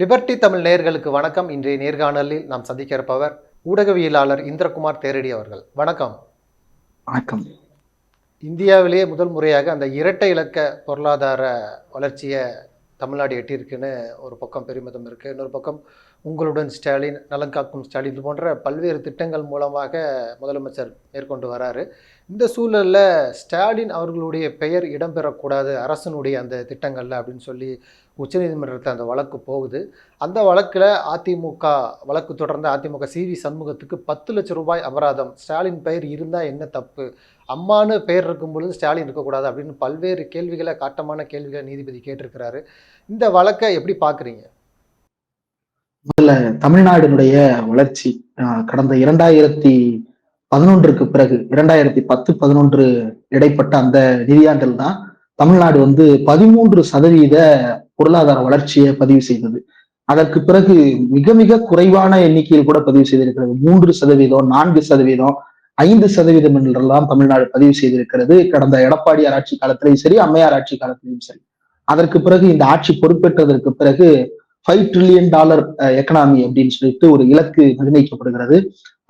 Liberty Tamil நேயர்களுக்கு வணக்கம். இன்றைய நேர்காணலில் நாம் சந்திக்க இருப்பவர் ஊடகவியலாளர் இந்திரகுமார் தேரடி அவர்கள். வணக்கம். வணக்கம். இந்தியாவிலேயே முதல் முறையாக அந்த இரட்டை இலக்க பொருளாதார வளர்ச்சியை தமிழ்நாடு எட்டியிருக்குன்னு ஒரு பக்கம் பெருமிதம் இருக்குது இன்னொரு பக்கம் உங்களுடன் ஸ்டாலின் நலன் காக்கும் ஸ்டாலின் இது போன்ற பல்வேறு திட்டங்கள் மூலமாக முதலமைச்சர் மேற்கொண்டு வராரு. இந்த சூழலில் ஸ்டாலின் அவர்களுடைய பெயர் இடம்பெறக்கூடாது அரசனுடைய அந்த திட்டங்களில் அப்படின்னு சொல்லி உச்சநீதிமன்றத்தில் அந்த வழக்கு போகுது. அந்த வழக்கில் அதிமுக வழக்கு தொடர்ந்த அதிமுக சிவி சண்முகத்துக்கு பத்து லட்சம் ரூபாய் அபராதம். ஸ்டாலின் பெயர் இருந்தால் என்ன தப்பு? அம்மானு பெயர் இருக்கும் பொழுது ஸ்டாலின் இருக்கக்கூடாது அப்படின்னு பல்வேறு கேள்விகளை காட்டமான கேள்விகளை நீதிபதி கேட்டிருக்கிறாரு. இந்த வழக்கை எப்படி பார்க்குறீங்க முதல்ல தமிழ்நாடினுடைய வளர்ச்சி ஆஹ் கடந்த இரண்டாயிரத்தி பதினொன்றுக்கு பிறகு இரண்டாயிரத்தி பத்து பதினொன்று இடைப்பட்ட அந்த நிதியாண்டில் தான் தமிழ்நாடு வந்து பதிமூன்று சதவீத பொருளாதார வளர்ச்சியை பதிவு செய்தது. அதற்கு பிறகு மிக மிக குறைவான எண்ணிக்கையில் கூட பதிவு செய்திருக்கிறது. மூன்று சதவீதம் நான்கு சதவீதம் ஐந்து சதவீதம் என்றெல்லாம் தமிழ்நாடு பதிவு செய்திருக்கிறது. கடந்த எடப்பாடியார் ஆட்சி காலத்திலையும் சரி அம்மையார் ஆட்சி காலத்திலையும் சரி. அதற்கு பிறகு இந்த ஆட்சி பொறுப்பேற்றதற்கு பிறகு ஃபைவ் ட்ரில்லியன் டாலர் எக்கனாமி அப்படின்னு சொல்லிட்டு ஒரு இலக்கு நிர்ணயிக்கப்படுகிறது.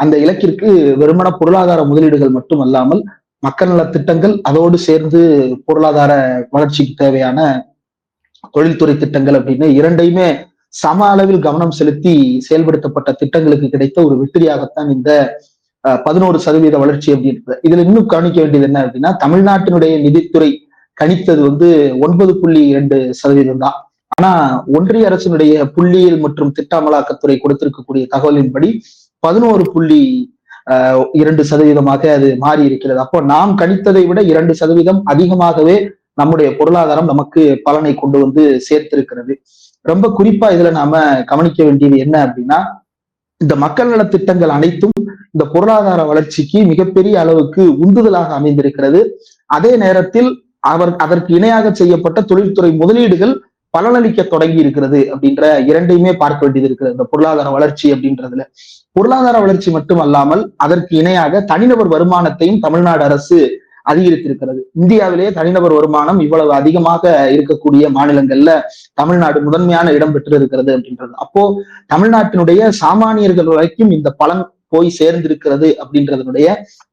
அந்த இலக்கிற்கு வெறுமன பொருளாதார முதலீடுகள் மட்டும் அல்லாமல் மக்கள் நல திட்டங்கள் அதோடு சேர்ந்து பொருளாதார வளர்ச்சிக்கு தேவையான தொழில்துறை திட்டங்கள் அப்படின்னு இரண்டையுமே சம அளவில் கவனம் செலுத்தி செயல்படுத்தப்பட்ட திட்டங்களுக்கு கிடைத்த ஒரு வெற்றியாகத்தான் இந்த பதினோரு சதவீத வளர்ச்சி அப்படின்றது. இதுல இன்னும் கவனிக்க வேண்டியது என்ன அப்படின்னா தமிழ்நாட்டினுடைய நிதித்துறை கணித்தது வந்து ஒன்பது புள்ளி இரண்டு சதவீதம் தான் ஆனா ஒன்றிய அரசினுடைய புள்ளியியல் மற்றும் திட்ட அமலாக்கத்துறை கொடுத்திருக்கக்கூடிய தகவலின்படி பதினோரு புள்ளி ஆஹ் இரண்டு சதவீதமாக அது மாறி இருக்கிறது. அப்போ நாம் கணித்ததை விட இரண்டு சதவீதம் அதிகமாகவே நம்முடைய பொருளாதாரம் நமக்கு பலனை கொண்டு வந்து சேர்த்திருக்கிறது. ரொம்ப குறிப்பா இதுல நாம கவனிக்க வேண்டியது என்ன அப்படின்னா இந்த மக்கள் நல திட்டங்கள் அனைத்தும் இந்த பொருளாதார வளர்ச்சிக்கு மிகப்பெரிய அளவுக்கு உந்துதலாக அமைந்திருக்கிறது. அதே நேரத்தில் அவர் அதற்கு இணையாக செய்யப்பட்ட தொழில்துறை முதலீடுகள் பலனளிக்க தொடங்கி இருக்கிறது அப்படின்ற இரண்டையுமே பார்க்க வேண்டியது இருக்கிறது இந்த பொருளாதார வளர்ச்சி அப்படின்றதுல. பொருளாதார வளர்ச்சி மட்டும் அல்லாமல் அதற்கு இணையாக தனிநபர் வருமானத்தையும் தமிழ்நாடு அரசு அதிகரித்திருக்கிறது. இந்தியாவிலேயே தனிநபர் வருமானம் இவ்வளவு அதிகமாக இருக்கக்கூடிய மாநிலங்கள்ல தமிழ்நாடு முதன்மையான இடம் பெற்று இருக்கிறது அப்படின்றது. அப்போ தமிழ்நாட்டினுடைய சாமானியர்கள் வரைக்கும் இந்த பலன் போய் சேர்ந்திருக்கிறது அப்படின்றதனுடைய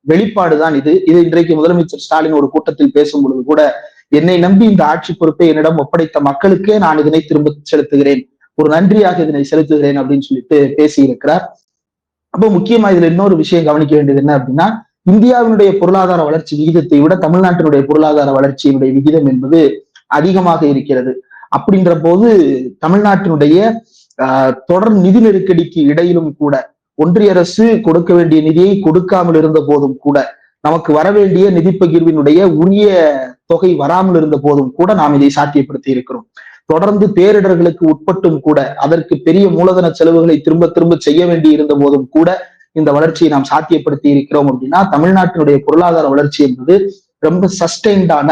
வெளிப்பாடுதான் இது. இது இன்றைக்கு முதலமைச்சர் ஸ்டாலின் ஒரு கூட்டத்தில் பேசும் பொழுது கூட என்னை நம்பி இந்த ஆட்சி பொறுப்பை என்னிடம் ஒப்படைத்த மக்களுக்கே நான் இதனை திரும்ப செலுத்துகிறேன். ஒரு நன்றியாக இதனை செலுத்துகிறேன் அப்படின்னு சொல்லிட்டு பேசியிருக்கிறார். அப்போ முக்கியமா இதுல இன்னொரு விஷயம் கவனிக்க வேண்டியது என்ன அப்படின்னா இந்தியாவினுடைய பொருளாதார வளர்ச்சி விகிதத்தை விட தமிழ்நாட்டினுடைய பொருளாதார வளர்ச்சியினுடைய விகிதம் என்பது அதிகமாக இருக்கிறது. அப்படின்ற போது தமிழ்நாட்டினுடைய ஆஹ் தொடர் நிதி நெருக்கடிக்கு இடையிலும் கூட ஒன்றிய அரசு கொடுக்க வேண்டிய நிதியை கொடுக்காமல் இருந்த போதும் கூட நமக்கு வர வேண்டிய நிதி பகிர்வினுடைய உரிய தொகை வராமல் இருந்த போதும் கூட நாம் இதை சாத்தியப்படுத்தி இருக்கிறோம். தொடர்ந்து பேரிடர்களுக்கு உட்பட்டும் கூட அதற்கு பெரிய மூலதன செலவுகளை திரும்ப திரும்ப செய்ய வேண்டி இருந்த போதும் கூட இந்த வளர்ச்சியை நாம் சாத்தியப்படுத்தி இருக்கிறோம் அப்படின்னா தமிழ்நாட்டினுடைய பொருளாதார வளர்ச்சி என்பது ரொம்ப சஸ்டைன்டான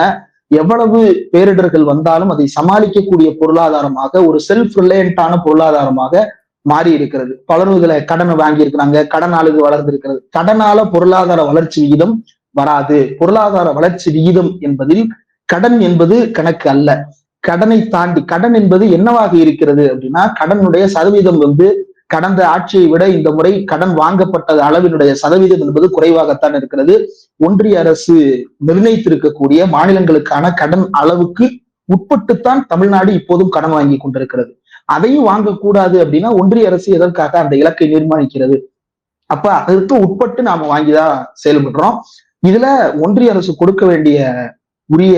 எவ்வளவு பேரிடர்கள் வந்தாலும் அதை சமாளிக்கக்கூடிய பொருளாதாரமாக ஒரு செல்ஃப் ரிலையண்டான பொருளாதாரமாக மாறி இருக்கிறது. பலரும் இதுல கடனை வாங்கி இருக்கிறாங்க கடனால இது வளர்ந்து இருக்கிறது கடனால பொருளாதார வளர்ச்சி விகிதம் வராது. பொருளாதார வளர்ச்சி விகிதம் என்பதில் கடன் என்பது கணக்கு அல்ல. கடனை தாண்டி கடன் என்பது என்னவாக இருக்கிறது அப்படின்னா கடனுடைய சதவீதம் வந்து கடந்த ஆட்சியை விட இந்த முறை கடன் வாங்கப்பட்ட அளவினுடைய சதவீதம் என்பது குறைவாகத்தான் இருக்கிறது. ஒன்றிய அரசு நிர்ணயித்திருக்கக்கூடிய மாநிலங்களுக்கான கடன் அளவுக்கு உட்பட்டுத்தான் தமிழ்நாடு இப்போதும் கடன் வாங்கி கொண்டிருக்கிறது. அதையும் வாங்கக்கூடாது அப்படின்னா ஒன்றிய அரசு எதற்காக அந்த இலக்கை நிர்மாணிக்கிறது? அப்ப அதற்கு உட்பட்டு நாம வாங்கிதான் செயல்படுறோம். இதுல ஒன்றிய அரசு கொடுக்க வேண்டிய உரிய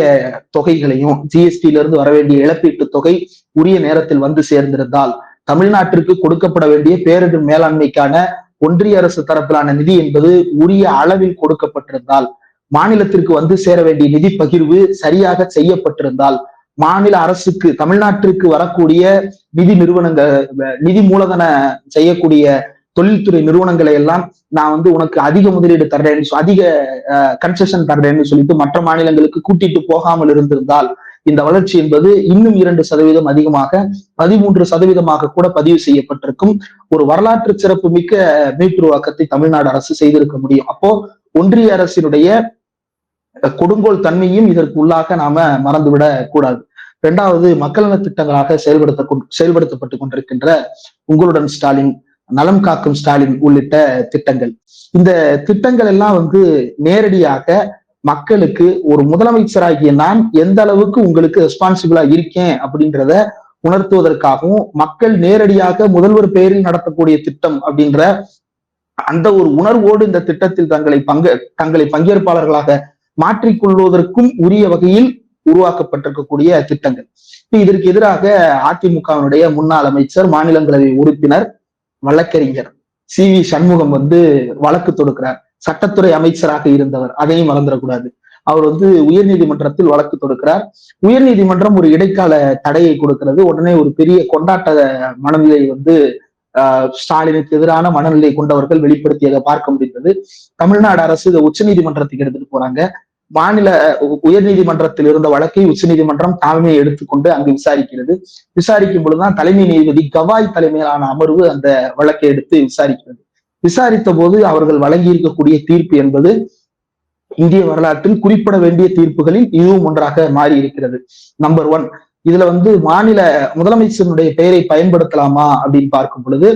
தொகைகளையும் ஜிஎஸ்டியில இருந்து வர வேண்டிய இழப்பீட்டு தொகை உரிய நேரத்தில் வந்து சேர்ந்திருந்தால் தமிழ்நாட்டிற்கு கொடுக்கப்பட வேண்டிய பேரிடர் மேலாண்மைக்கான ஒன்றிய அரசு தரப்பிலான நிதி என்பது உரிய அளவில் கொடுக்கப்பட்டிருந்தால் மாநிலத்திற்கு வந்து சேர வேண்டிய நிதி பகிர்வு சரியாக செய்யப்பட்டிருந்தால் மாநில அரசுக்கு தமிழ்நாட்டிற்கு வரக்கூடிய நிதி நிறுவனங்கள் நிதி மூலதன செய்யக்கூடிய தொழில்துறை நிறுவனங்களை எல்லாம் நான் வந்து உனக்கு அதிக முதலீடு தர்றேன்னு அதிக கன்செஷன் தர்றேன்னு சொல்லிட்டு மற்ற மாநிலங்களுக்கு கூட்டிட்டு போகாமல் இருந்திருந்தால் இந்த வளர்ச்சி என்பது இன்னும் இரண்டு சதவீதம் அதிகமாக பதிமூன்று சதவீதமாக கூட பதிவு செய்யப்பட்டிருக்கும். ஒரு வரலாற்று சிறப்பு மிக்க மீட்டுருவாக்கத்தை தமிழ்நாடு அரசு செய்திருக்க முடியும். அப்போ ஒன்றிய அரசினுடைய கொடுங்கோல் தன்மையும் இதற்கு உள்ளாக நாம மறந்துவிடக் கூடாது. இரண்டாவது மக்கள் நல திட்டங்களாக செயல்படுத்த கொண்- செயல்படுத்தப்பட்டு கொண்டிருக்கின்ற உங்களுடன் ஸ்டாலின் நலம் காக்கும் ஸ்டாலின் உள்ளிட்ட திட்டங்கள். இந்த திட்டங்கள் எல்லாம் வந்து நேரடியாக மக்களுக்கு ஒரு முதலமைச்சராகிய நான் எந்த அளவுக்கு உங்களுக்கு ரெஸ்பான்சிபிளா இருக்கேன் அப்படின்றத உணர்த்துவதற்காகவும் மக்கள் நேரடியாக முதல்வர் பெயரில் நடத்தக்கூடிய திட்டம் அப்படின்ற அந்த ஒரு உணர்வோடு இந்த திட்டத்தில் தங்களை பங்கு தங்களை பங்கேற்பாளர்களாக மாற்றிக்கொள்வதற்கும் உரிய வகையில் உருவாக்கப்பட்டிருக்கக்கூடிய திட்டங்கள். இப்ப இதற்கு எதிராக அதிமுகவினுடைய முன்னாள் அமைச்சர் மாநிலங்களவை உறுப்பினர் வழக்கறிஞர் சி வி சண்முகம் வந்து வழக்கு தொடுக்கிறார். சட்டத்துறை அமைச்சராக இருந்தவர் அதையும் மறந்துடக்கூடாது. அவர் வந்து உயர்நீதிமன்றத்தில் வழக்கு தொடுக்கிறார். உயர்நீதிமன்றம் ஒரு இடைக்கால தடையை கொடுக்கிறது. உடனே ஒரு பெரிய கொண்டாட்ட மனநிலை வந்து ஆஹ் ஸ்டாலினுக்கு எதிரான மனநிலை கொண்டவர்கள் வெளிப்படுத்தியதை பார்க்க முடிந்தது. தமிழ்நாடு அரசு இதை உச்சநீதிமன்றத்துக்கு எடுத்துட்டு போறாங்க. மாநில உயர் உயர்நீதிமன்றத்தில் இருந்த வழக்கை உச்சநீதிமன்றம் தாமே எடுத்துக்கொண்டு அங்கு விசாரிக்கிறது. விசாரிக்கும் பொழுதுதான் தலைமை நீதிபதி கவாய் தலைமையிலான அமர்வு அந்த வழக்கை எடுத்து விசாரிக்கிறது. விசாரித்த போது அவர்கள் வழங்கியிருக்கக்கூடிய தீர்ப்பு என்பது இந்திய வரலாற்றில் குறிப்பிட வேண்டிய தீர்ப்புகளில் இதுவும் ஒன்றாக மாறி இருக்கிறது நம்பர் ஒன் இதுல வந்து மாநில முதலமைச்சருடைய பெயரை பயன்படுத்தலாமா அப்படின்னு பார்க்கும் பொழுது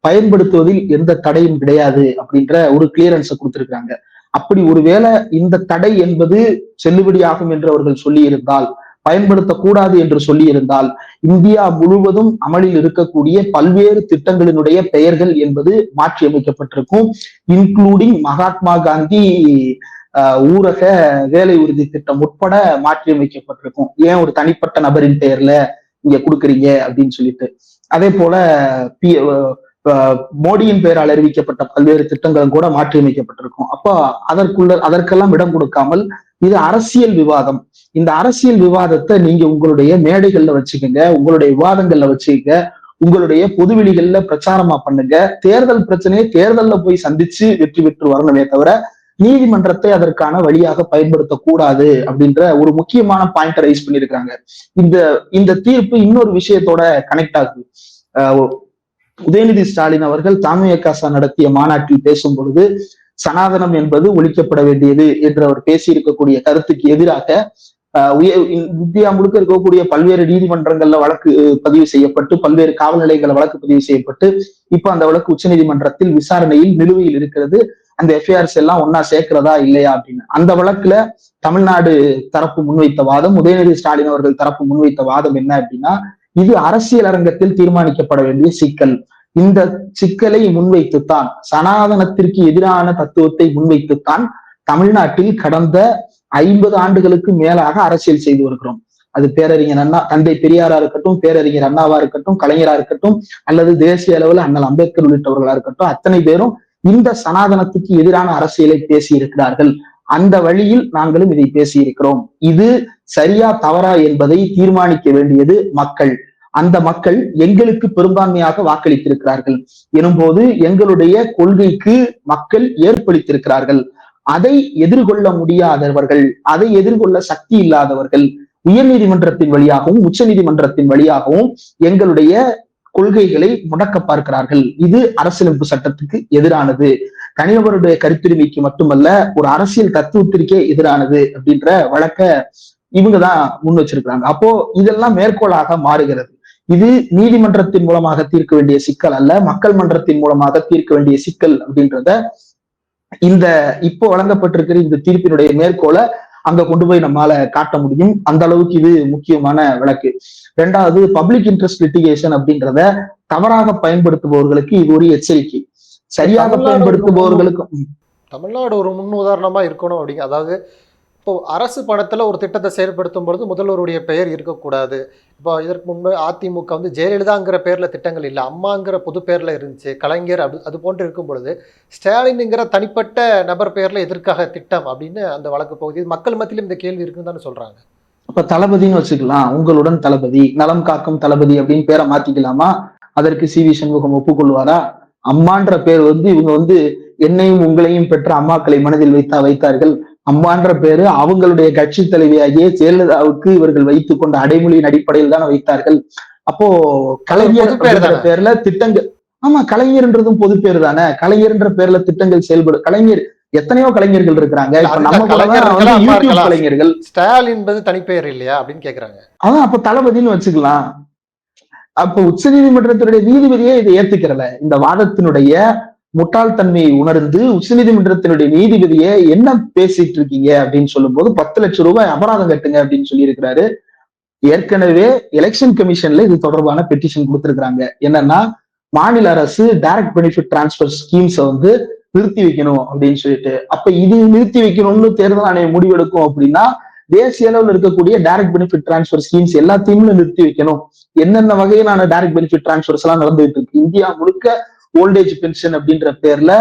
பயன்படுத்துவதில் எந்த தடையும் கிடையாது அப்படின்ற ஒரு கிளியரன்ஸை கொடுத்திருக்காங்க அப்படி ஒருவேளை இந்த தடை என்பது செல்லுபடியாகும் என்று அவர்கள் சொல்லியிருந்தால் பயன்படுத்தக்கூடாது என்று சொல்லியிருந்தால் இந்தியா முழுவதும் அமலில் இருக்கக்கூடிய பல்வேறு திட்டங்களினுடைய பெயர்கள் என்பது மாற்றியமைக்கப்பட்டிருக்கும் இன்க்ளூடிங் மகாத்மா காந்தி ஆஹ், ஊரக வேலை உறுதி திட்டம் உட்பட மாற்றியமைக்கப்பட்டிருக்கும். ஏன் ஒரு தனிப்பட்ட நபரின் பெயர்ல இங்க கொடுக்குறீங்க அப்படின்னு சொல்லிட்டு. அதே போல பி மோடியின் பெயரால் அறிவிக்கப்பட்ட பல்வேறு திட்டங்களும் கூட மாற்றியமைக்கப்பட்டிருக்கும். அப்போ அதற்குள்ள அதற்கெல்லாம் இடம் கொடுக்காமல் இது அரசியல் விவாதம். இந்த அரசியல் விவாதத்தை நீங்க உங்களுடைய மேடைகள்ல வச்சுக்கோங்க உங்களுடைய விவாதங்கள்ல வச்சுக்கங்க உங்களுடைய பொதுவெளிகள்ல பிரச்சாரமா பண்ணுங்க. தேர்தல் பிரச்சனையை தேர்தல்ல போய் சந்திச்சு வெற்றி பெற்று வரணுமே தவிர நீதிமன்றத்தை அதற்கான வழியாக பயன்படுத்தக்கூடாது அப்படின்ற ஒரு முக்கியமான பாயிண்ட் ரைஸ் பண்ணியிருக்காங்க. இந்த இந்த தீர்ப்பு இன்னொரு விஷயத்தோட கனெக்ட் ஆகுது. ஆஹ் உதயநிதி ஸ்டாலின் அவர்கள் தாமியக்காசா நடத்திய மாநாட்டில் பேசும் பொழுது சனாதனம் என்பது ஒழிக்கப்பட வேண்டியது என்று அவர் பேசியிருக்கக்கூடிய கருத்துக்கு எதிராக ஆஹ் இந்தியா முழுக்க இருக்கக்கூடிய பல்வேறு நீதிமன்றங்கள்ல வழக்கு பதிவு செய்யப்பட்டு பல்வேறு காவல் நிலையங்கள்ல வழக்கு பதிவு செய்யப்பட்டு இப்ப அந்த வழக்கு உச்சநீதிமன்றத்தில் விசாரணையில் நிலுவையில் இருக்கிறது. அந்த எஃப்ஐஆர்ஸ் எல்லாம் ஒன்னா சேர்க்கிறதா இல்லையா அப்படின்னு. அந்த வழக்குல தமிழ்நாடு தரப்பு முன்வைத்த வாதம் உதயநிதி ஸ்டாலின் அவர்கள் தரப்பு முன்வைத்த வாதம் என்ன அப்படின்னா இது அரசியல் அரங்கத்தில் தீர்மானிக்கப்பட வேண்டிய சிக்கல். இந்த சிக்கலை முன்வைத்துத்தான் சனாதனத்திற்கு எதிரான தத்துவத்தை முன்வைத்துத்தான் தமிழ்நாட்டில் கடந்த ஐம்பது ஆண்டுகளுக்கு மேலாக அரசியல் செய்து வருகிறோம். அது பேரறிஞர் அண்ணா தந்தை பெரியாரா இருக்கட்டும் பேரறிஞர் அண்ணாவா இருக்கட்டும் கலைஞரா இருக்கட்டும் அல்லது தேசிய அளவில் அண்ணல் அம்பேத்கர் உள்ளிட்டவர்களா இருக்கட்டும் அத்தனை பேரும் இந்த சனாதனத்துக்கு எதிரான அரசியலை பேசி இருக்கிறார்கள் அந்த வழியில் நாங்களும் இதை பேசி இருக்கிறோம் இது சரியா தவறா என்பதை தீர்மானிக்க வேண்டியது மக்கள். அந்த மக்கள் எங்களுக்கு பெரும்பான்மையாக வாக்களித்திருக்கிறார்கள். எனும்போது எங்களுடைய கொள்கைக்கு மக்கள் ஏற்படுத்தியிருக்கிறார்கள். அதை எதிர்கொள்ள முடியாதவர்கள் அதை எதிர்கொள்ள சக்தி இல்லாதவர்கள் உயர்நீதிமன்றத்தின் வழியாகவும் உச்ச நீதிமன்றத்தின் வழியாகவும் எங்களுடைய கொள்கைகளை முடக்க பார்க்கிறார்கள். இது அரசியலமைப்பு சட்டத்துக்கு எதிரானது. தனிநபருடைய கருத்துரிமைக்கு மட்டுமல்ல ஒரு அரசியல் தத்துவத்திற்கே எதிரானது அப்படின்ற வழக்க இவங்க தான் முன் வச்சிருக்கிறாங்க. அப்போ இதெல்லாம் மேற்கோளாக மாறுகிறது. இது நீதிமன்றத்தின் மூலமாக தீர்க்க வேண்டிய சிக்கல் அல்ல மக்கள் மன்றத்தின் மூலமாக தீர்க்க வேண்டிய சிக்கல் அப்படின்றத இந்த இப்போ வழங்கப்பட்டிருக்கிற இந்த தீர்ப்பினுடைய மேற்கோளை அங்க கொண்டு போய் நம்மால காட்ட முடியும். அந்த அளவுக்கு இது முக்கியமான வழக்கு. ரெண்டாவது பப்ளிக் இன்ட்ரெஸ்ட் லிட்டிகேஷன் அப்படின்றத தவறாக பயன்படுத்துபவர்களுக்கு இது ஒரு எச்சரிக்கை. சரியாக தமிழ்நாடு பயன்படுத்துபவர்களுக்கு ம், தமிழ்நாடு ஒரு முன் உதாரணமா இருக்கணும் அப்படிங்க அதாவது இப்போ அரசு பணத்துல ஒரு திட்டத்தை செயல்படுத்தும் பொழுது முதல்வருடைய பெயர் இருக்கக்கூடாது. இப்போ இதற்கு முன்பு அதிமுக வந்து ஜெயலலிதாங்கிற பேர்ல திட்டங்கள் இல்லை அம்மாங்கிற பொது பேர்ல இருந்துச்சு கலைஞர் அப்படி அது போன்று இருக்கும் பொழுது ஸ்டாலினுங்கிற தனிப்பட்ட நபர் பெயர்ல எதற்காக திட்டம் அப்படின்னு அந்த வழக்கு போகுது. மக்கள் மத்தியிலும் இந்த கேள்வி இருக்குன்னு தானே சொல்றாங்க. அப்ப தளபதின்னு வச்சுக்கலாம். உங்களுடன் தளபதி நலம் காக்கும் தளபதி அப்படின்னு பேரை மாத்திக்கலாமா? அதற்கு சி வி சண்முகம் ஒப்புக்கொள்வாரா? அம்மான்ற பேர் வந்து இவங்க வந்து என்னையும் உங்களையும் பெற்ற அம்மாக்களை மனதில் வைத்தா வைத்தார்கள். அம்மான்ற பேரு அவங்களுடைய கட்சி தலைவியாகிய ஜெயலலிதாவுக்கு இவர்கள் வைத்துக் கொண்ட அடைமொழியின் அடிப்படையில் தானே வைத்தார்கள். அப்போ கலைஞர்? பேர்ல திட்டங்கள் ஆமா கலைஞர்ன்றதும் பொது பேர் தானே? கலைஞர்ன்ற பேர்ல திட்டங்கள் செயல்படும் கலைஞர் எத்தனையோ கலைஞர்கள் இருக்கிறாங்க. நம்ம. கலைஞர்கள். ஸ்டாலின் என்பது தனிப்பெயர் இல்லையா அப்படின்னு கேக்குறாங்க. அதான் அப்ப தளபதின்னு வச்சுக்கலாம். அப்ப உச்ச நீதிமன்றத்தினுடைய நீதிபதியே இதை ஏத்துக்கிறல. இந்த வாதத்தினுடைய முட்டாள்தன்மையை உணர்ந்து உச்ச நீதிமன்றத்தினுடைய நீதிபதியை என்ன பேசிட்டு இருக்கீங்க அப்படின்னு சொல்லும்போது பத்து லட்சம் ரூபாய் அபராதம் கட்டுங்க அப்படின்னு சொல்லி இருக்கிறாரு ஏற்கனவே எலெக்ஷன் கமிஷன்ல இது தொடர்பான பெட்டிஷன் கொடுத்திருக்காங்க என்னன்னா மாநில அரசு டைரக்ட் பெனிஃபிட் டிரான்ஸ்பர் ஸ்கீம்ஸை வந்து நிறுத்தி வைக்கணும் அப்படின்னு சொல்லிட்டு. அப்ப இது நிறுத்தி வைக்கணும்னு தேர்தல் ஆணையம் முடிவெடுக்கும் அப்படின்னா தேசிய அளவில் இருக்கக்கூடிய டைரக்ட் பெனிஃபிட் டிரான்ஸ்பர் ஸ்கீம்ஸ் எல்லாத்தையுமே நிறுத்தி வைக்கணும். என்னென்ன வகையிலான டைரக்ட் பெனிஃபிட் டிரான்ஸ்பர்ஸ் எல்லாம் நடந்துகிட்டு இருக்கு? இந்தியா முழுக்க ஓல்டேஜ் பென்ஷன் அப்படின்ற பேர்ல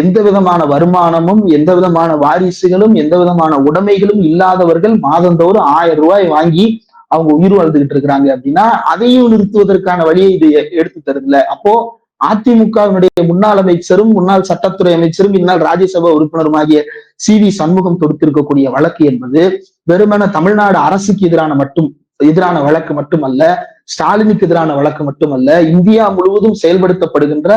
எந்த விதமான வருமானமும் எந்த விதமான வாரிசுகளும் எந்த விதமான உடைமைகளும் இல்லாதவர்கள் மாதந்தோறும் ஆயிரம் ரூபாய் வாங்கி அவங்க உயிர் வாழ்ந்துகிட்டு இருக்கிறாங்க அப்படின்னா அதையும் நிறுத்துவதற்கான வழியை இது எடுத்து தருதுல. அப்போ அதிமுகவினுடைய முன்னாள் அமைச்சரும் முன்னாள் சட்டத்துறை அமைச்சரும் இந்நாள் ராஜ்யசபா உறுப்பினருமாகிய சி வி சண்முகம் தொடுத்திருக்கக்கூடிய வழக்கு என்பது வெறுமன தமிழ்நாடு அரசுக்கு எதிரான மட்டும் எதிரான வழக்கு மட்டுமல்ல ஸ்டாலினுக்கு எதிரான வழக்கு மட்டுமல்ல இந்தியா முழுவதும் செயல்படுத்தப்படுகின்ற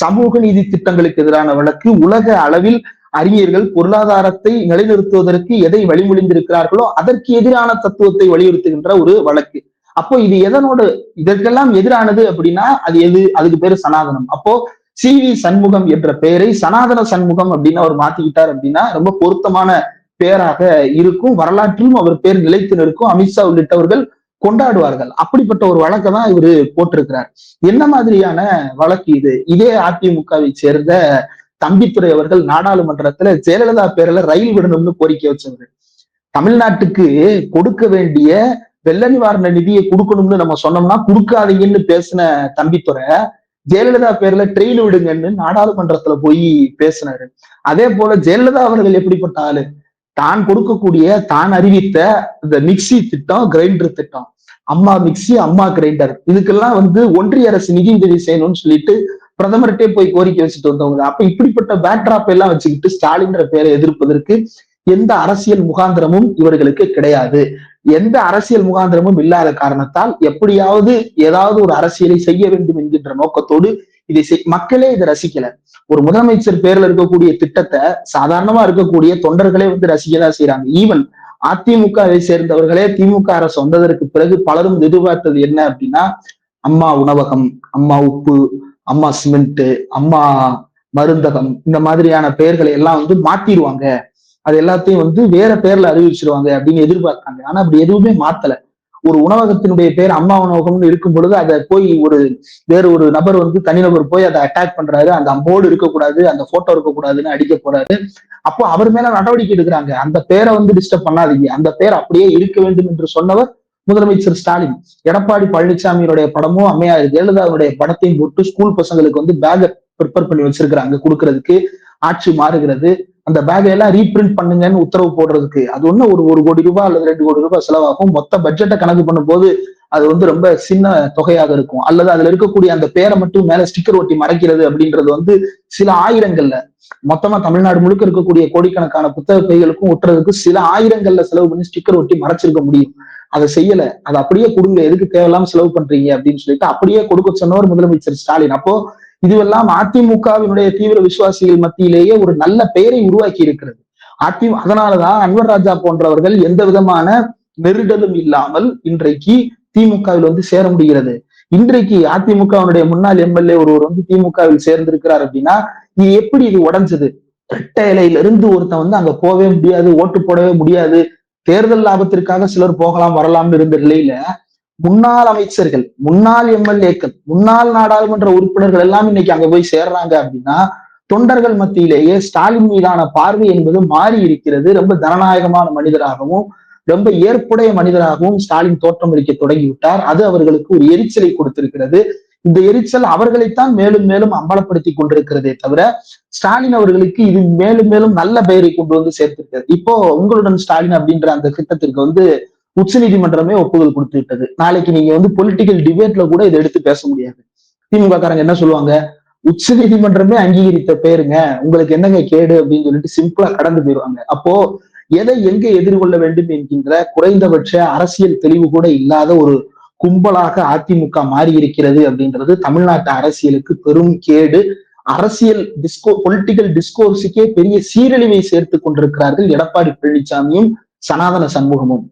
சமூக நீதி திட்டங்களுக்கு எதிரான வழக்கு உலக அளவில் அறிஞர்கள் பொருளாதாரத்தை நிலைநிறுத்துவதற்கு எதை வழிமொழிந்திருக்கிறார்களோ அதற்கு எதிரான தத்துவத்தை வலியுறுத்துகின்ற ஒரு வழக்கு. அப்போ இது எதனோடு இதற்கெல்லாம் எதிரானது அப்படின்னா அது எது? அதுக்கு பேரு சனாதனம். அப்போ சி வி சண்முகம் என்ற பெயரை சனாதன சண்முகம் அப்படின்னு அவர் மாத்திக்கிட்டார் அப்படின்னா ரொம்ப பொருத்தமான பெயராக இருக்கும். வரலாற்றிலும் அவர் பேர் நிலைத்து நிற்கும். அமித்ஷா உள்ளிட்டவர்கள் கொண்டாடுவார்கள். அப்படிப்பட்ட ஒரு வழக்கை தான் இவரு போட்டிருக்கிறார். என்ன மாதிரியான வழக்கு இது? இதே அதிமுகவை சேர்ந்த தம்பித்துறை அவர்கள் நாடாளுமன்றத்துல ஜெயலலிதா பேரில் ரயில் விடணும்னு கோரிக்கை வச்சவர். தமிழ்நாட்டுக்கு கொடுக்க வேண்டிய வெள்ள நிவாரண நிதியை கொடுக்கணும்னு நம்ம சொன்னோம்னா கொடுக்காதீங்கன்னு பேசின தம்பித்துறை ஜெயலலிதா பேர்ல ட்ரெயின் விடுங்கன்னு நாடாளுமன்றத்துல போய் பேசினாரு. அதே போல ஜெயலலிதா அவர்கள் எப்படிப்பட்ட ஆளு? தான் கொடுக்கக்கூடிய தான் அறிவித்த இந்த மிக்சி திட்டம் கிரைண்டர் திட்டம். அம்மா மிக்சி அம்மா கிரைண்டர் இதுக்கெல்லாம் வந்து ஒன்றிய அரசு நிதி உதவி செய்யணும்னு சொல்லிட்டு பிரதமர்கிட்டே போய் கோரிக்கை வச்சுட்டு வந்தவங்க. அப்ப இப்படிப்பட்ட பேக்டிராப் எல்லாம் வச்சுக்கிட்டு ஸ்டாலின்ற பேரை எதிர்ப்பதற்கு எந்த அரசியல் முகாந்திரமும் இவர்களுக்கு கிடையாது. எந்த அரசியல் முகாந்திரமும் இல்லாத காரணத்தால் எப்படியாவது ஏதாவது ஒரு அரசியலை செய்ய வேண்டும் என்கின்ற நோக்கத்தோடு இதை செய்- மக்களே இதை ரசிக்கல. ஒரு முதலமைச்சர் பேர்ல இருக்கக்கூடிய திட்டத்தை சாதாரணமா இருக்கக்கூடிய தொண்டர்களே வந்து ரசிக்கதான் செய்யறாங்க ஈவன் அதிமுகவை சேர்ந்தவர்களே திமுக அரசு வந்ததற்கு பிறகு பலரும் எதிர்பார்த்தது என்ன அப்படின்னா அம்மா உணவகம் அம்மா உப்பு அம்மா சிமெண்ட் அம்மா மருந்தகம் இந்த மாதிரியான பெயர்களை எல்லாம் வந்து மாத்திடுவாங்க. அது எல்லாத்தையும் வந்து வேற பேர்ல அறிவிச்சிருவாங்க அப்படின்னு எதிர்பார்த்தாங்க ஆனா அப்படி எதுவுமே மாத்தல. ஒரு உணவகத்தினுடைய பேர் அம்மா உணவகம்னு இருக்கும் பொழுது அதை போய் ஒரு வேற ஒரு நபர் வந்து தனிநபர் போய் அதை அட்டாக் பண்றாரு. அந்த போர்டு இருக்கக்கூடாது அந்த போட்டோ இருக்கக்கூடாதுன்னு அடிக்க போறாரு. அப்போ அவர் மேல நடவடிக்கை எடுக்கிறாங்க. அந்த பேரை வந்து டிஸ்டர்ப் பண்ணாதீங்க. அந்த பேர் அப்படியே இருக்க வேண்டும் என்று சொன்னவர் முதலமைச்சர் ஸ்டாலின். எடப்பாடி பழனிசாமியினுடைய படமும் அம்மையார் ஜெயலலிதாவுடைய படத்தையும் போட்டு ஸ்கூல் பசங்களுக்கு வந்து பேக்கை ப்ரிப்பேர் பண்ணி வச்சிருக்கிறாங்க. கொடுக்கறதுக்கு ஆட்சி மாறுகிறது. அந்த பேக்கை எல்லாம் ரீபிரிண்ட் பண்ணுங்கன்னு உத்தரவு போடுறதுக்கு. அது ஒண்ணு ஒரு ஒரு கோடி ரூபாய் அல்லது ரெண்டு கோடி ரூபாய் செலவாகும். மொத்த பட்ஜெட்டை கணக்கு பண்ணும்போது அது வந்து ரொம்ப சின்ன தொகையாக இருக்கும். அல்லது அதுல இருக்கக்கூடிய அந்த பேரை மட்டும் மேல ஸ்டிக்கர் ஒட்டி மறைக்கிறது அப்படின்றது வந்து சில ஆயிரங்கள்ல மொத்தமா தமிழ்நாடு முழுக்க இருக்கக்கூடிய கோடிக்கணக்கான புத்தக பைகளுக்கும் ஒட்டுறதுக்கு சில ஆயிரங்கள்ல செலவு பண்ணி ஸ்டிக்கர் ஒட்டி மறைச்சிருக்க முடியும். அதை செய்யல. அதை அப்படியே கொடுங்க. எதுக்கு தேவையில்லாம செலவு பண்றீங்க அப்படின்னு சொல்லிட்டு அப்படியே கொடுக்க சொன்னவர் முதலமைச்சர் ஸ்டாலின். அப்போ இதுவெல்லாம் அதிமுகவினுடைய தீவிர விசுவாசிகள் மத்தியிலேயே ஒரு நல்ல பெயரை உருவாக்கி இருக்கிறது. அதி அதனாலதான் அன்வர் ராஜா போன்றவர்கள் எந்த விதமான நெருடலும் இல்லாமல் இன்றைக்கு திமுகவில் வந்து சேர முடிகிறது. இன்றைக்கு அதிமுகவினுடைய முன்னாள் எம்எல்ஏ ஒருவர் வந்து திமுகவில் சேர்ந்திருக்கிறார் அப்படின்னா இது எப்படி இது உடைஞ்சது? ரெட்டை இலையில இருந்து ஒருத்தன் வந்து அங்க போகவே முடியாது ஓட்டு போடவே முடியாது. தேர்தல் லாபத்திற்காக சிலர் போகலாம் வரலாம்னு இருந்த நிலையில முன்னாள் அமைச்சர்கள் முன்னாள் எம்எல்ஏக்கள் முன்னாள் நாடாளுமன்ற உறுப்பினர்கள் எல்லாம் இன்னைக்கு அங்க போய் சேர்றாங்க அப்படின்னா தொண்டர்கள் மத்தியிலேயே ஸ்டாலின் மீதான பார்வை என்பது மாறி இருக்கிறது. ரொம்ப ஜனநாயகமான மனிதராகவும் ரொம்ப ஏற்புடைய மனிதராகவும் ஸ்டாலின் தோற்றம் அளிக்க தொடங்கிவிட்டார். அது அவர்களுக்கு ஒரு எரிச்சலை கொடுத்திருக்கிறது. இந்த எரிச்சல் அவர்களைத்தான் மேலும் மேலும் அம்பலப்படுத்தி கொண்டிருக்கிறதே தவிர ஸ்டாலின் அவர்களுக்கு இது மேலும் மேலும் நல்ல பெயரை கொண்டு வந்து சேர்த்திருக்கிறது. இப்போ உங்களுடன் ஸ்டாலின் அப்படின்ற அந்த திட்டத்திற்கு வந்து உச்ச நீதிமன்றமே ஒப்புதல் கொடுத்து விட்டது நாளைக்கு நீங்க வந்து பொலிட்டிக்கல் டிபேட்ல கூட இதை எடுத்து பேச முடியாது. திமுக காரங்க என்ன சொல்லுவாங்க? உச்ச நீதிமன்றமே அங்கீகரித்த பேருங்க. உங்களுக்கு என்னங்க கேடு அப்படின்னு சொல்லிட்டு சிம்பிளா கடந்து போயிருவாங்க. அப்போ எதை எங்க எதிர்கொள்ள வேண்டும் என்கின்ற குறைந்தபட்ச அரசியல் தெளிவு கூட இல்லாத ஒரு கும்பலாக அதிமுக மாறி இருக்கிறது அப்படின்றது தமிழ்நாட்டு அரசியலுக்கு பெரும் கேடு. அரசியல் டிஸ்கோ பொலிட்டிக்கல் டிஸ்கோர்ஸுக்கே பெரிய சீரழிவை சேர்த்து கொண்டிருக்கிறார்கள் எடப்பாடி பழனிசாமியும் சனாதன சண்முகமும்.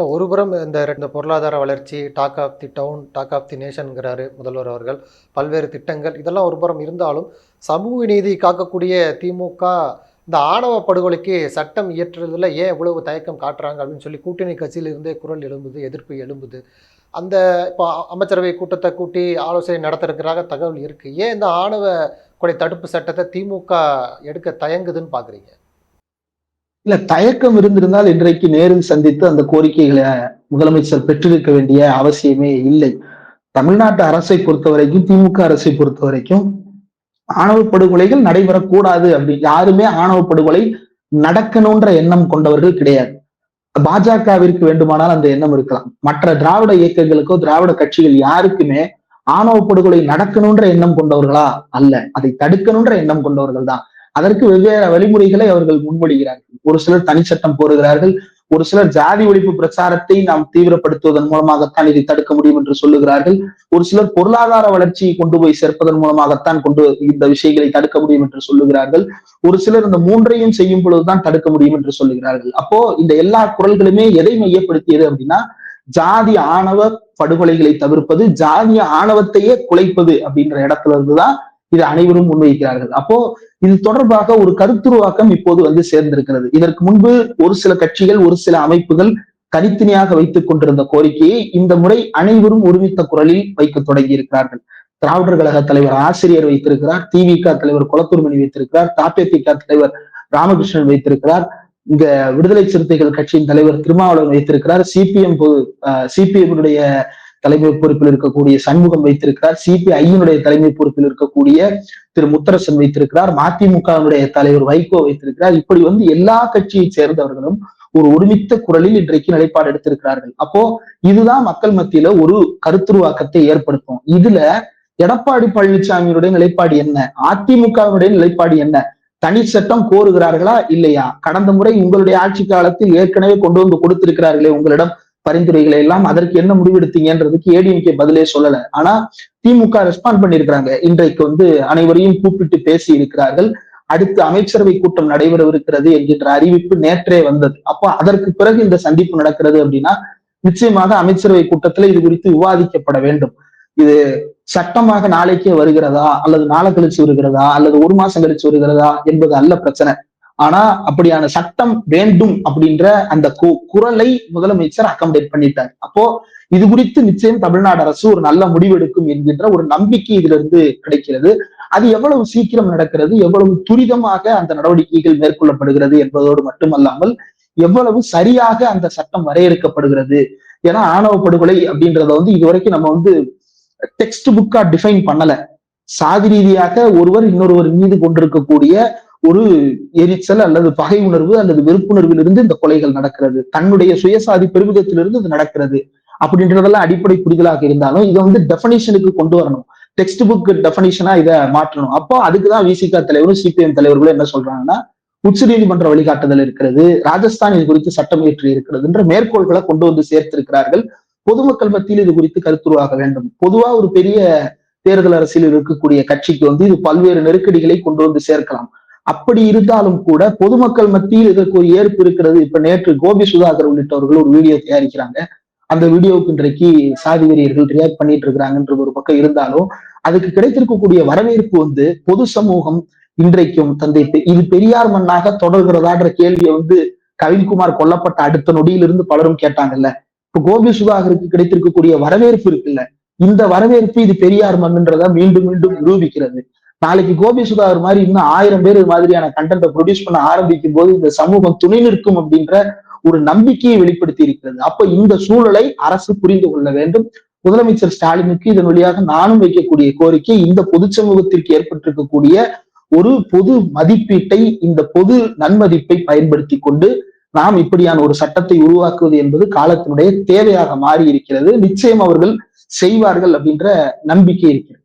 இல்லை ஒரு புறம் இந்த இந்த பொருளாதார வளர்ச்சி talk of the town talk of the நேஷனுங்கிறாரு முதல்வர் அவர்கள். பல்வேறு திட்டங்கள் இதெல்லாம் ஒரு புறம் இருந்தாலும் சமூக நீதி காக்கக்கூடிய திமுக இந்த ஆணவ படுகொலைக்கு சட்டம் இயற்றுறதுல ஏன் இவ்வளவு தயக்கம் காட்டுறாங்க அப்படின்னு சொல்லி கூட்டணி கட்சியிலிருந்தே குரல் எழும்புது எதிர்ப்பு எழும்புது. அந்த இப்போ அமைச்சரவை கூட்டத்தை கூட்டி ஆலோசனை நடத்துறதுக்காக தகவல் இருக்குது ஏன் இந்த ஆணவ கொலை தடுப்பு சட்டத்தை திமுக எடுக்க தயங்குதுன்னு பார்க்குறீங்க இல்ல தயக்கம் இருந்திருந்தால் இன்றைக்கு நேரில் சந்தித்து அந்த கோரிக்கைகளை முதலமைச்சர் பெற்றிருக்க வேண்டிய அவசியமே இல்லை. தமிழ்நாட்டு அரசை பொறுத்த வரைக்கும் திமுக அரசை பொறுத்த வரைக்கும் ஆணவ படுகொலைகள் நடைபெறக்கூடாது அப்படி. யாருமே ஆணவ படுகொலை நடக்கணும்ன்ற எண்ணம் கொண்டவர்கள் கிடையாது. பாஜகவிற்கு வேண்டுமானால் அந்த எண்ணம் இருக்கலாம். மற்ற திராவிட இயக்கங்களுக்கோ திராவிட கட்சிகள் யாருக்குமே ஆணவ படுகொலை நடக்கணும்ன்ற எண்ணம் கொண்டவர்களா? அல்ல. அதை தடுக்கணும்ன்ற எண்ணம் கொண்டவர்கள் தான் அதற்கு வெவ்வேறு வழிமுறைகளை அவர்கள் முன்மொழிகிறார்கள். ஒரு சிலர் தனிச்சட்டம் போடுகிறார்கள். ஒரு சிலர் ஜாதி ஒழிப்பு பிரச்சாரத்தை நாம் தீவிரப்படுத்துவதன் மூலமாகத்தான் இதை தடுக்க முடியும் என்று சொல்லுகிறார்கள். ஒரு சிலர் பொருளாதார வளர்ச்சியை கொண்டு போய் சேர்ப்பதன் மூலமாகத்தான் கொண்டு இந்த விஷயங்களை தடுக்க முடியும் என்று சொல்லுகிறார்கள். ஒரு சிலர் இந்த மூன்றையும் செய்யும் பொழுதுதான் தடுக்க முடியும் என்று சொல்லுகிறார்கள். அப்போ இந்த எல்லா குரல்களுமே எதை மையப்படுத்தியது அப்படின்னா ஜாதி ஆணவ படுகொலைகளை தவிர்ப்பது ஜாதிய ஆணவத்தையே குலைப்பது அப்படின்ற இடத்துல இருந்துதான் இது அனைவரும் முன்வைக்கிறார்கள். அப்போ இது தொடர்பாக ஒரு கருத்துருவாக்கம் இப்போது வந்து சேர்ந்திருக்கிறது. இதற்கு முன்பு ஒரு சில கட்சிகள் ஒரு சில அமைப்புகள் தனித்தனியாக வைத்துக் கொண்டிருந்த கோரிக்கையை இந்த முறை அனைவரும் ஒருமித்த குரலில் வைக்க தொடங்கி இருக்கிறார்கள் திராவிடர் கழக தலைவர் ஆசிரியர் வைத்திருக்கிறார் திமுக தலைவர் குளத்தூர்மணி வைத்திருக்கிறார் தாப்பேதிக தலைவர் ராமகிருஷ்ணன் வைத்திருக்கிறார் இங்க விடுதலை சிறுத்தைகள் கட்சியின் தலைவர் திருமாவளவன் வைத்திருக்கிறார் சிபிஎம் சிபிஎம் தலைமை பொறுப்பில் இருக்கக்கூடிய சண்முகம் வைத்திருக்கிறார். சிபிஐயினுடைய தலைமை பொறுப்பில் இருக்கக்கூடிய திரு முத்தரசன் வைத்திருக்கிறார். மதிமுகவினுடைய தலைவர் வைகோ வைத்திருக்கிறார். இப்படி வந்து எல்லா கட்சியை சேர்ந்தவர்களும் ஒரு ஒருமித்த குரலில் இன்றைக்கு நிலைப்பாடு எடுத்திருக்கிறார்கள். அப்போ இதுதான் மக்கள் மத்தியில ஒரு கருத்துருவாக்கத்தை ஏற்படுத்தும். இதுல எடப்பாடி பழனிசாமியினுடைய நிலைப்பாடு என்ன? அதிமுகவினுடைய நிலைப்பாடு என்ன? தனி சட்டம் கோருகிறார்களா? இல்லையா? கடந்த முறை உங்களுடைய ஆட்சி காலத்தில் ஏற்கனவே கொண்டு வந்து கொடுத்திருக்கிறார்களே உங்களிடம். பரிந்துரைகளை எல்லாம் அதற்கு என்ன முடிவெடுத்தீங்கன்றதுக்கு ஏடிஎம்கே பதிலே சொல்லல. ஆனா திமுக ரெஸ்பாண்ட் பண்ணிருக்கிறாங்க. இன்றைக்கு வந்து அனைவரையும் கூப்பிட்டு பேசி இருக்கிறார்கள். அடுத்து அமைச்சரவை கூட்டம் நடைபெறவிருக்கிறது என்கின்ற அறிவிப்பு நேற்றே வந்தது. அப்போ அதற்கு பிறகு இந்த சந்திப்பு நடக்கிறது அப்படின்னா நிச்சயமாக அமைச்சரவை கூட்டத்துல இது குறித்து விவாதிக்கப்பட வேண்டும். இது சட்டமாக நாளைக்கே வருகிறதா? அல்லது நாளை கழிச்சு வருகிறதா? அல்லது ஒரு மாசம் கழிச்சு வருகிறதா? என்பது அல்ல பிரச்சனை. ஆனா அப்படியான சட்டம் வேண்டும் அப்படின்ற அந்த குரலை முதலமைச்சர் அக்கமடேட் பண்ணிட்டார். அப்போ இது குறித்து நிச்சயம் தமிழ்நாடு அரசு ஒரு நல்ல முடிவெடுக்கும் என்கின்ற ஒரு நம்பிக்கை இதுல இருந்து கிடைக்கிறது. அது எவ்வளவு சீக்கிரம் நடக்கிறது எவ்வளவு துரிதமாக அந்த நடவடிக்கைகள் மேற்கொள்ளப்படுகிறது என்பதோடு மட்டுமல்லாமல் எவ்வளவு சரியாக அந்த சட்டம் வரையறுக்கப்படுகிறது. ஏன்னா ஆணவ படுகொலை அப்படின்றத வந்து இதுவரைக்கும் நம்ம வந்து டெக்ஸ்ட் புக்கா டிஃபைன் பண்ணல. சாதி ரீதியாக ஒருவர் இன்னொருவர் மீது கொண்டிருக்கக்கூடிய ஒரு எரிச்சல் அல்லது பகை உணர்வு அல்லது வெறுப்புணர்விலிருந்து இந்த கொலைகள் நடக்கிறது. தன்னுடைய சுயசாதி பெருமிதத்திலிருந்து இது நடக்கிறது. அப்படின்றதெல்லாம் அடிப்படை புரிதலாக இருந்தாலும் இதை வந்து டெபனிஷனுக்கு கொண்டு வரணும். டெக்ஸ்ட் புக் டெபனிஷனா இதை மாற்றணும். அப்போ அதுக்குதான் விசிகா தலைவரும் சிபிஎம் தலைவர்களும் என்ன சொல்றாங்கன்னா உச்ச நீதிமன்ற வழிகாட்டுதல் இருக்கிறது ராஜஸ்தான் இது குறித்து சட்டம் இயற்றி இருக்கிறதுன்ற மேற்கோள்களை கொண்டு வந்து சேர்த்திருக்கிறார்கள். பொதுமக்கள் மத்தியில் இது குறித்து கருத்துருவாக வேண்டும். பொதுவா ஒரு பெரிய தேர்தல் அரசியல் இருக்கக்கூடிய கட்சிக்கு வந்து இது பல்வேறு நெருக்கடிகளை கொண்டு வந்து சேர்க்கலாம். அப்படி இருந்தாலும் கூட பொதுமக்கள் மத்தியில் இதற்கு ஒரு ஏற்பு இருக்கிறது. இப்ப நேற்று கோபி சுதாகர் உள்ளிட்டவர்கள் ஒரு வீடியோ தயாரிக்கிறாங்க. அந்த வீடியோவுக்கு இன்றைக்கு சாதி வெறியர்கள் ரியாக்ட் பண்ணிட்டு இருக்கிறாங்கன்ற ஒரு பக்கம் இருந்தாலும் அதுக்கு கிடைத்திருக்கக்கூடிய வரவேற்பு வந்து பொது சமூகம் இன்றைக்கும் தந்தை இது பெரியார் மண்ணாக தொடர்கிறதான்ற கேள்வியை வந்து கவின்குமார் கொல்லப்பட்ட அடுத்த நொடியிலிருந்து பலரும் கேட்டாங்கல்ல. இப்ப கோபி சுதாகருக்கு கிடைத்திருக்கக்கூடிய வரவேற்பு இருக்குல்ல. இந்த வரவேற்பு இது பெரியார் மண்ணுன்றத மீண்டும் மீண்டும் நிரூபிக்கிறது. நாளைக்கு கோபி சுதாகர் மாதிரி இன்னும் ஆயிரம் பேர் மாதிரியான கண்டென்ட்டை ப்ரொடியூஸ் பண்ண ஆரம்பிக்கும் போது இந்த சமூகம் துணை நிற்கும் அப்படின்ற ஒரு நம்பிக்கையை வெளிப்படுத்தி இருக்கிறது. அப்ப இந்த சூழலை அரசு புரிந்து கொள்ள வேண்டும். முதலமைச்சர் ஸ்டாலினுக்கு இதன் வழியாக நானும் வைக்கக்கூடிய கோரிக்கை இந்த பொது சமூகத்திற்கு ஏற்பட்டிருக்கக்கூடிய ஒரு பொது மதிப்பீட்டை இந்த பொது நன்மதிப்பை பயன்படுத்தி கொண்டு நாம் இப்படியான ஒரு சட்டத்தை உருவாக்குவது என்பது காலத்தினுடைய தேவையாக மாறி இருக்கிறது நிச்சயம் அவர்கள் செய்வார்கள் அப்படின்ற நம்பிக்கை இருக்கிறது.